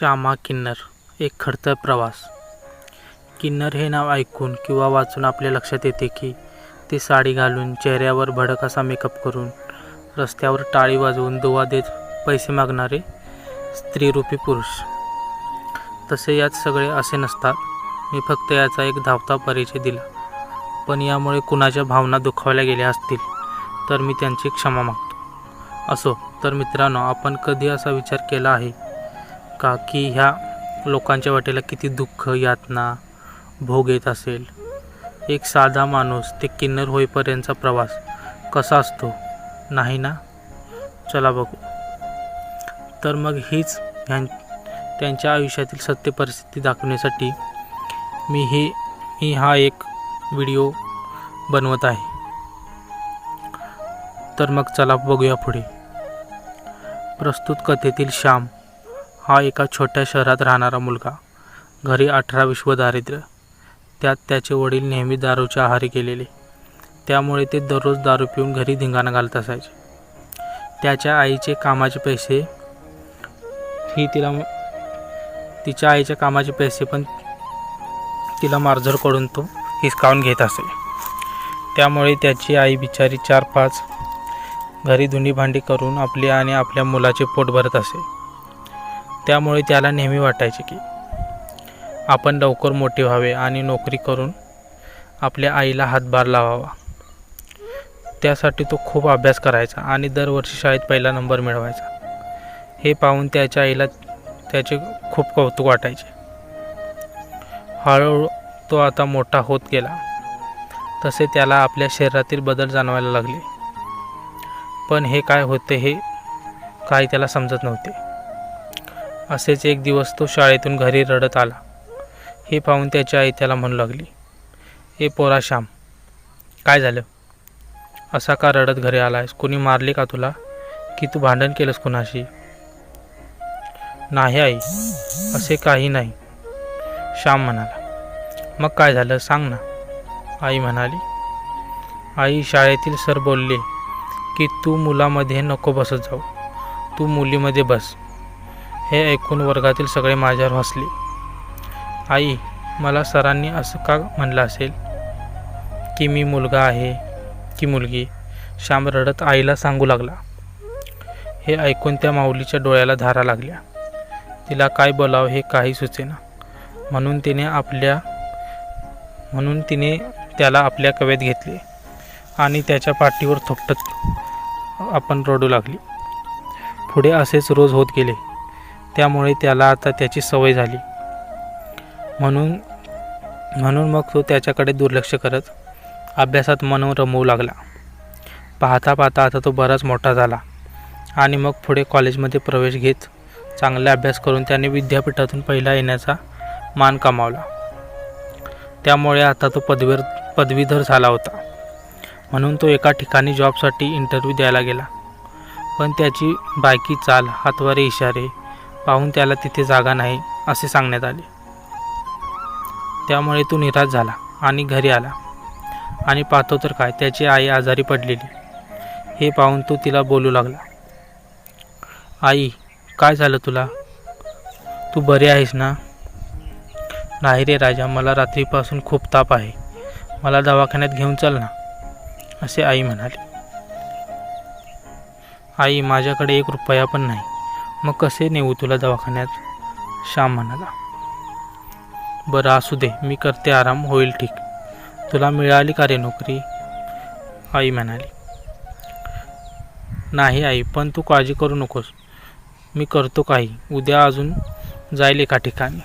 श्यामा किन्नर एक खडतर प्रवास. किन्नर हे नाव ऐकून किंवा वाचून आपल्या लक्षात येते की ते साडी घालून चेहऱ्यावर भडक असा मेकअप करून रस्त्यावर टाळी वाजवून दुवा देत पैसे मागणारे स्त्रीरूपी पुरुष. तसे यात सगळे असे नसतात. मी फक्त याचा एक धावता परिचय दिला. पण यामुळे कुणाच्या भावना दुखावल्या गेल्या असतील तर मी त्यांची क्षमा मागतो. असो तर मित्रांनो आपण कधी असा विचार केला आहे? का की ह्या लोकांच्या वाटेला किती दुःख यातना भोग येत असेल. एक साधा माणूस ते किन्नर होईपर्यंतचा प्रवास कसा असतो? नाही ना? चला बघू. तर मग हीच ह्यां त्यांच्या आयुष्यातील सत्य परिस्थिती दाखवण्यासाठी मी हे मी हा एक व्हिडिओ बनवत आहे. तर मग चला बघूया पुढे. प्रस्तुत कथेतील श्याम. हा एका छोट्या शहरात राहणारा मुलगा. घरी अठरा विश्व दारिद्र्य. त्यात त्याचे वडील नेहमी दारूच्या आहारी गेलेले. त्यामुळे ते दररोज दारू पिऊन घरी धिंगाणा घालत असायचे. त्याच्या आईचे कामाचे पैसे ही तिला तिच्या आईच्या कामाचे पैसे पण तिला मार्जरकडून तो हिसकावून घेत असे. त्यामुळे त्याची आई बिचारी चार पाच घरी धुणी भांडी करून आपली आणि आपल्या मुलाचे पोट भरत असे. त्यामुळे त्याला नेहमी वाटायचे की आपण लवकर मोठे व्हावे आणि नोकरी करून आपल्या आईला हातभार लावावा. त्यासाठी तो खूप अभ्यास करायचा आणि दरवर्षी शाळेत पहिला नंबर मिळवायचा. हे पाहून त्याच्या आईला त्याचे खूप कौतुक वाटायचे. हळूहळू तो आता मोठा होत गेला. तसे त्याला आपल्या शरीरातील बदल जाणवायला लागले. पण हे काय होते हे काही त्याला समजत नव्हते. असेच एक दिवस तो शाळेतून घरी रडत आला. हे पाहून त्याची आई त्याला म्हणू लागली ए पोरा श्याम काय झालं? असा का रडत घरी आलायस? कोणी मारले का तुला? की तू भांडण केलंस कुणाशी? नाही आई असे काही नाही श्याम म्हणाला. मग काय झालं सांग ना आई म्हणाली. आई शाळेतील सर बोलले की तू मुलामध्ये नको बसत जाऊ. तू मुलीमध्ये बस. हे ऐकून वर्गातील सगळे माझ्यावर हसले. आई मला सरांनी असं का म्हणलं असेल? की मी मुलगा आहे की मुलगी? श्याम रडत आईला सांगू लागला. हे ऐकून त्या माऊलीच्या डोळ्याला धारा लागल्या. तिला काय बोलावं हे काही सुचेना. म्हणून तिने आपल्या म्हणून तिने त्याला आपल्या कवेत घेतले आणि त्याच्या पाठीवर थोपटत आपण रडू लागली. पुढे असेच रोज होत गेले. त्यामुळे त्याला आता त्याची सवय झाली. म्हणून म्हणून मग तो त्याच्याकडे दुर्लक्ष करत अभ्यासात मन रमवू लागला. पाहता पाहता आता तो बराच मोठा झाला आणि मग पुढे कॉलेजमध्ये प्रवेश घेत चांगला अभ्यास करून त्याने विद्यापीठातून पहिला येण्याचा मान कमावला. त्यामुळे आता तो पदवीर पदवीधर झाला होता. म्हणून तो एका ठिकाणी जॉबसाठी इंटरव्ह्यू द्यायला गेला. पण त्याची बायकी चाल हातवारे इशारे पाहून त्याला तिथे जागा नाही असे सांगण्यात आले. त्यामुळे तो निराश झाला आणि घरी आला. आणि पाहतो तर काय त्याची आई आजारी पडलेली. हे पाहून तो तिला बोलू लागला. आई काय झालं तुला? तू बरी आहेस ना? नाही रे राजा मला रात्रीपासून खूप ताप आहे. मला दवाखान्यात घेऊन चल ना असे आई म्हणाली. आई माझ्याकडे एक रुपया पण नाही. मग कसे नेऊ तुला दवाखान्यात? श्याम म्हणाला. बरं असू दे मी करते आराम होईल ठीक. तुला मिळाली का रे नोकरी? आई म्हणाली. नाही आई पण तू काळजी करू नकोस. मी करतो काही. उद्या अजून जाईल एका ठिकाणी.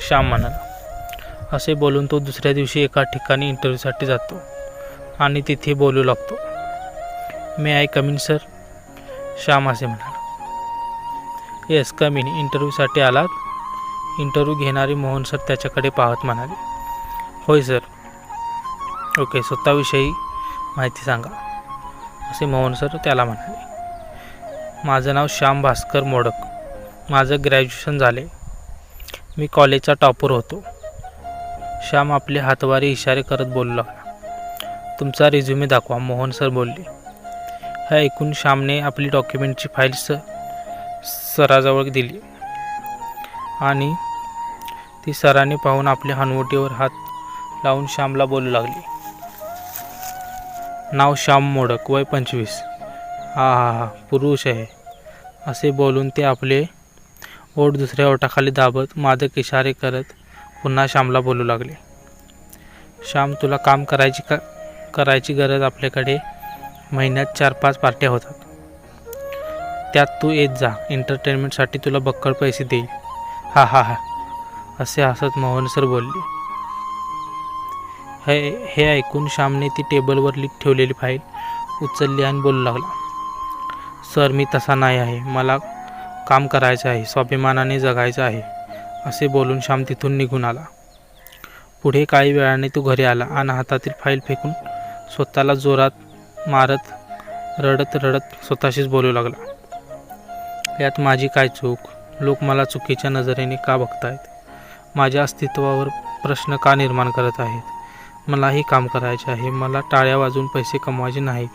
श्याम म्हणाला. असे बोलून तो दुसऱ्या दिवशी एका ठिकाणी इंटरव्ह्यूसाठी जातो आणि तिथे बोलू लागतो. May I come in sir Shyam असे म्हणाला. येस कमी इंटरव्ह्यूसाठी आलात? इंटरव्ह्यू घेणारे मोहन सर त्याच्याकडे पाहत म्हणाले. होय सर. ओके स्वतःविषयी माहिती सांगा. असे मोहन सर त्याला म्हणाले. माझं नाव श्याम भास्कर मोडक. माझं ग्रॅज्युएशन झाले. मी कॉलेजचा टॉपर होतो. श्याम आपले हातवारे इशारे करत बोलू लागला तुमचा रिझ्युमे दाखवा मोहन सर बोलले. हे ऐकून श्यामने आपली डॉक्युमेंटची फाईल स सराजवळ दिली. आणि ती सरांनी पाहून आपल्या हनवटीवर हात लावून श्यामला बोलू लागली. नाव श्याम मोडक वय पंचवीस. हा हा हा पुरुष आहे. असे बोलून ते आपले ओठ दुसऱ्या ओठाखाली दाबत मादक इशारे करत पुन्हा श्यामला बोलू लागले. श्याम तुला काम करायची का करायची गरज आपल्याकडे? महिन्यात चार पाच पार्ट्या होतात. त्यात तू येत जा. एंटरटेनमेंटसाठी तुला बक्कळ पैसे देईल. हा हा हा. असे हसत मोहन सर बोलले. हे हे ऐकून श्यामने ती टेबलवर लिख ठेवलेली फाईल उचलली आणि बोलू लागला. सर मी तसा नाही आहे. मला काम करायचं आहे. स्वाभिमानाने जगायचं आहे. असे बोलून श्याम तिथून निघून आला. पुढे काही वेळाने तो घरी आला आणि हातातील फाईल फेकून स्वतःला जोरात मारत रडत रडत स्वतःशीच बोलू लागला. यात माझी काय चूक? लोक मला चुकीच्या नजरेने का बघतायत? माझ्या अस्तित्वावर प्रश्न का निर्माण करत आहेत? मलाही काम करायचे आहे मला टाळ्या वाजून पैसे कमवायचे नाहीत.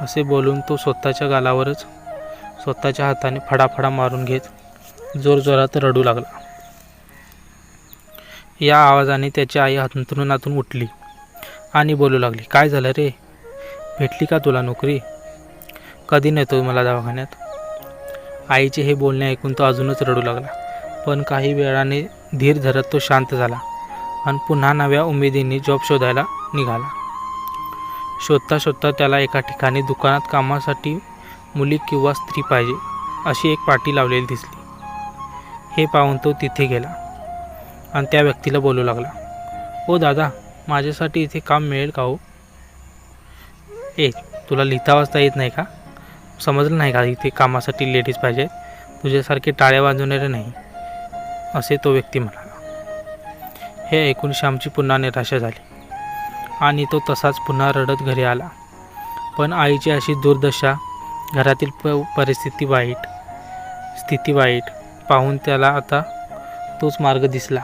असे बोलून तो स्वतःच्या गालावरच स्वतःच्या हाताने फडाफडा मारून घेत जोरजोरात रडू लागला. या आवाजाने त्याची आई अंथरुणातून उठली आणि बोलू लागली काय झालं रे? भेटली का तुला नोकरी? कधी नेतो मला दवाखान्यात? आईचे हे बोलणे ऐकून तो अजूनच रडू लागला. पण काही वेळाने धीर धरत तो शांत झाला आणि पुन्हा नव्या उमेदीने जॉब शोधायला निघाला. शोधता शोधता त्याला एका ठिकाणी दुकानात कामासाठी मुली किंवा स्त्री पाहिजे अशी एक पाटी लावलेली दिसली. हे पाहून तो तिथे गेला आणि त्या व्यक्तीला बोलू लागला ओ दादा माझ्यासाठी इथे काम मिळेल का हो? ए तुला लिहिता वाचता येत नाही का? समजलं नाही का? इथे कामासाठी लेडीज पाहिजे. तुझ्यासारखे टाळ्या वाजवणारे नाही असे तो व्यक्ती म्हणाला. हे ऐकून श्यामची पुन्हा निराशा झाली. आणि तो तसाच पुन्हा रडत घरी आला. पण आईची अशी दुर्दशा घरातील प परिस्थिती वाईट स्थिती वाईट पाहून त्याला आता तोच मार्ग दिसला.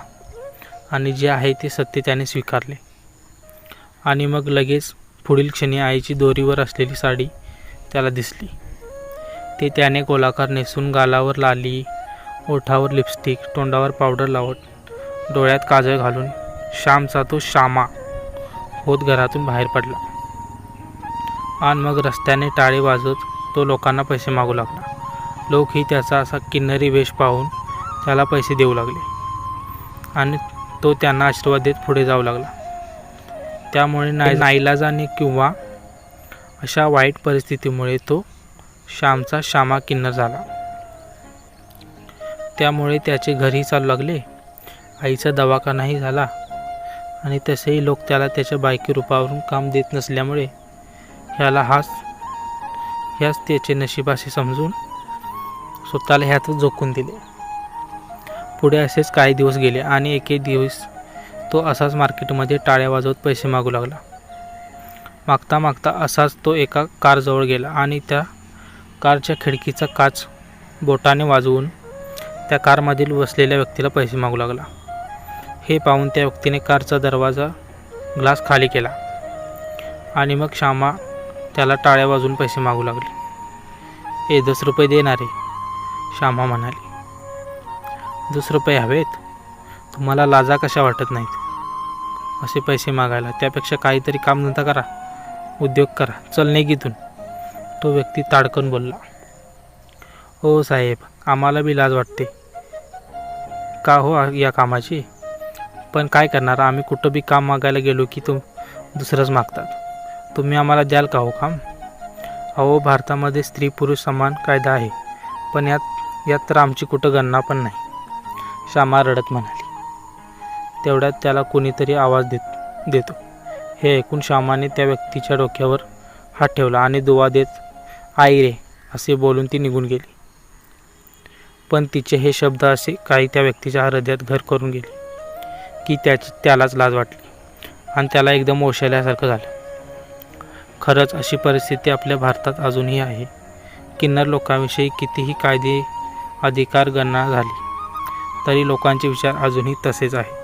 आणि जे आहे ते सत्य त्याने स्वीकारले. आणि मग लगेच पुढील क्षणी आईची दोरीवर असलेली साडी त्याला दिसली. ते त्याने गोलाकार नेसून गालावर लाली ओठावर लिपस्टिक तोंडावर पावडर लावत डोळ्यात काजळ घालून श्यामचा तो श्यामा होत घरातून बाहेर पडला. आणि मग रस्त्याने टाळे वाजत तो लोकांना पैसे मागू लागला. लोकही त्याचा असा किन्नरी वेश पाहून त्याला पैसे देऊ लागले. आणि तो त्यांना आशीर्वाद देत पुढे जाऊ लागला. त्यामुळे नाय नाईलाजाने किंवा अशा वाईट परिस्थितीमुळे तो श्यामचा श्यामा किन्नर झाला. त्यामुळे त्याचे घरही चालू लागले. आईचा दवाखानाही झाला आणि तसेही लोक त्याला त्याच्या बायकी रूपावरून काम देत नसल्यामुळे ह्याला हाच ह्याच त्याचे नशीब असे समजून स्वतःला ह्यातच झोकून दिले. पुढे असेच काही दिवस गेले आणि एके दिवस तो असाच मार्केटमध्ये टाळ्या वाजवत पैसे मागू लागला. मागता मागता असाच तो एका कारजवळ गेला आणि त्या कारच्या खिडकीचा काच बोटाने वाजवून त्या कारमधील बसलेल्या व्यक्तीला पैसे मागू लागला. हे पाहून त्या व्यक्तीने कारचा दरवाजा ग्लास खाली केला आणि मग श्यामा त्याला टाळ्या वाजवून पैसे मागू लागले. ए दस रुपये देणारे श्यामा म्हणाली. दस रुपये हवेत? तुम्हाला लाजा कशा वाटत नाहीत? असे पैसे मागायला त्यापेक्षा काहीतरी कामधंदा करा उद्योग करा चल निघितून तो व्यक्ती ताडकन बोलला हो साहेब आम्हाला बी लाज वाटते. का हो या कामाची? पण काय करणार? आम्ही कुठं बी काम मागायला गेलो की तुम दुसरंच मागतात. तुम्ही आम्हाला द्याल का हो काम? अहो भारतामध्ये स्त्री पुरुष समान कायदा आहे पण यात यात तर आमची कुठं गणना पण नाही. श्यामा रडत म्हणाली. तेवढ्यात त्याला कोणीतरी आवाज देत देतो. हे ऐकून श्यामाने त्या व्यक्तीच्या डोक्यावर हात ठेवला आणि दुवा देत आई रे असे बोलून ती निघून गेली. पण तिचे हे शब्द असे काही त्या व्यक्तीच्या हृदयात घर करून गेले की त्याची त्यालाच लाज वाटली आणि त्याला एकदम ओशाल्यासारखं झालं. खरंच अशी परिस्थिती आपल्या भारतात अजूनही आहे. किन्नर लोकांविषयी कितीही कायदे अधिकार गणना झाली तरी लोकांचे विचार अजूनही तसेच आहे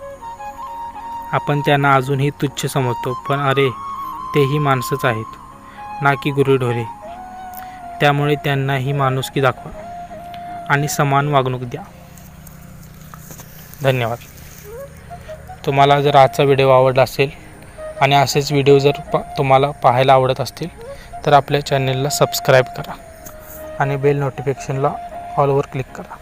आपण त्यांना अजूनही तुच्छ समजतो पण अरे तेही माणसंच आहेत. ना की गुरुढोरे. त्यामुळे त्यांनाही माणुसकी दाखवा. आणि समान वागणूक द्या. धन्यवाद. तुम्हाला जर आजचा व्हिडिओ आवडला असेल आणि असेच व्हिडिओ जर प तुम्हाला पाहायला आवडत असतील तर आपल्या चॅनेलला सबस्क्राईब करा. आणि बेल नोटिफिकेशनला ऑलवर क्लिक करा.